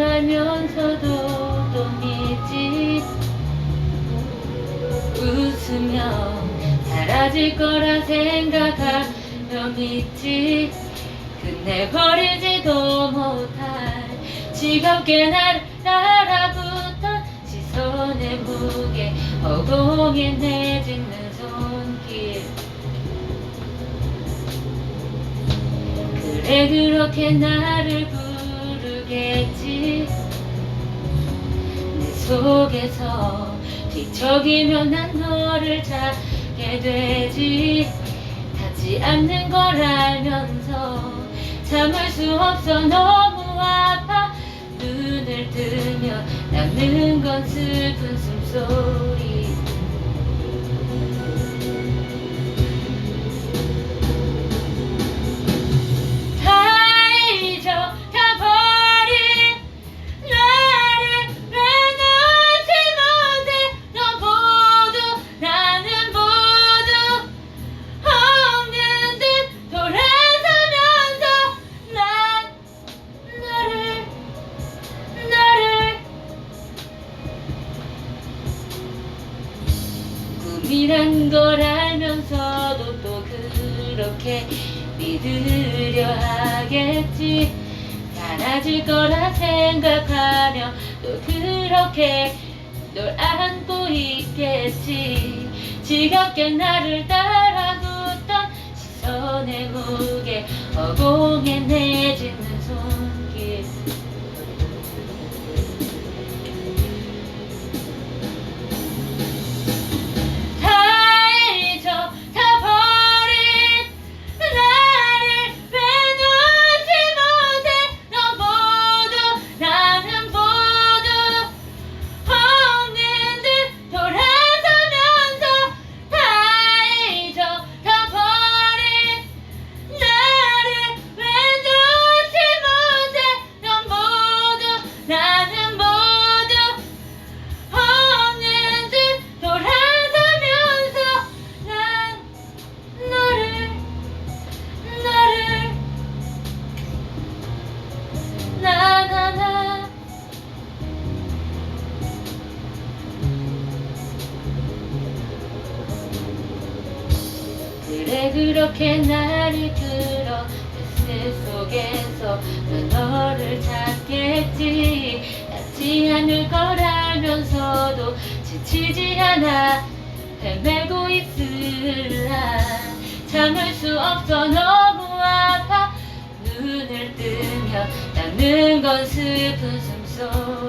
알면서도 또 믿지. 웃으며 사라질 거라 생각하며 믿지. 끝내버리지도 못할 지겹게 날 따라붙어 시선의 무게 허공에 내짓는 손길. 그래 그렇게 나를 부르 속에서 뒤척이며 난 너를 찾게 되지. 닿지 않는 걸 알면서 참을 수 없어. 너무 아파. 눈을 뜨면 남는 건 슬픈 숨소리 꿈이란 걸 알면서도 또 그렇게 믿으려 하겠지. 사라질 거라 생각하며 또 그렇게 널 안고 있겠지. 지겹게 나를 따라붙던 시선의 무게 허공에 내짓는 손 그래 그렇게 나를 끌어? 뱃슬 속에서 난 너를 찾겠지? 닿지 않을 걸 알면서도 지치지 않아. 헤매고 있으라. 참을 수 없어. 너무 아파. 눈을 뜨면 남는 건 슬픈 숨소리